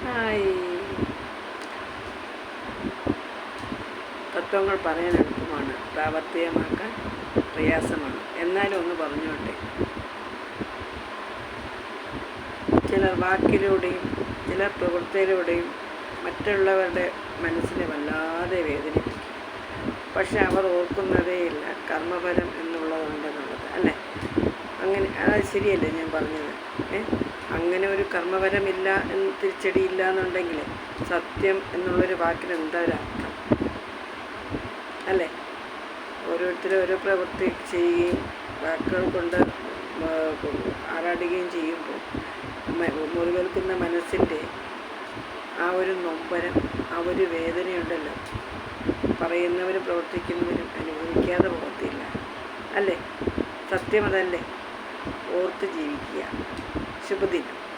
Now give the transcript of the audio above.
Hi. തത്വങ്ങൾ പറയാൻ എളുപ്പമാണ്. പ്രാവർത്തികമാക്കാൻ പ്രയാസമാണ്. എന്നാലും ഒന്ന് പറഞ്ഞോട്ടെ. ചിലർ വാക്കിലൂടെയും ചിലർ പ്രവൃത്തിയിലൂടെയും മറ്റുള്ളവരുടെ മനസ്സിനെ വല്ലാതെ വേദനിപ്പിക്കും. പക്ഷെ അവർ ഓർക്കുന്നതേയില്ല. കർമ്മഫലം അങ്ങനെ അത് ശരിയല്ലേ ഞാൻ പറഞ്ഞത്? ഏ? അങ്ങനെ ഒരു കർമ്മപരമില്ല എന്ന് തിരിച്ചടിയില്ല എന്നുണ്ടെങ്കിൽ സത്യം എന്നുള്ളൊരു വാക്കിന് എന്താ ഒരു അർത്ഥം? അല്ലേ? ഓരോരുത്തരും ഓരോ പ്രവൃത്തി ചെയ്യുകയും വാക്കുകൾ കൊണ്ട് ആരാടുകയും ചെയ്യുമ്പോൾ മുറിവേൽക്കുന്ന മനസ്സിന്റെ ആ ഒരു നൊമ്പരം ആ ഒരു വേദനയുണ്ടല്ലോ. പറയുന്നവരും പ്രവർത്തിക്കുന്നവരും അനുഭവിക്കാതെ പോകത്തില്ല. അല്ലേ? സത്യം അതല്ലേ? ഓർത്ത് ജീവിക്കുക. ശുഭദിനം.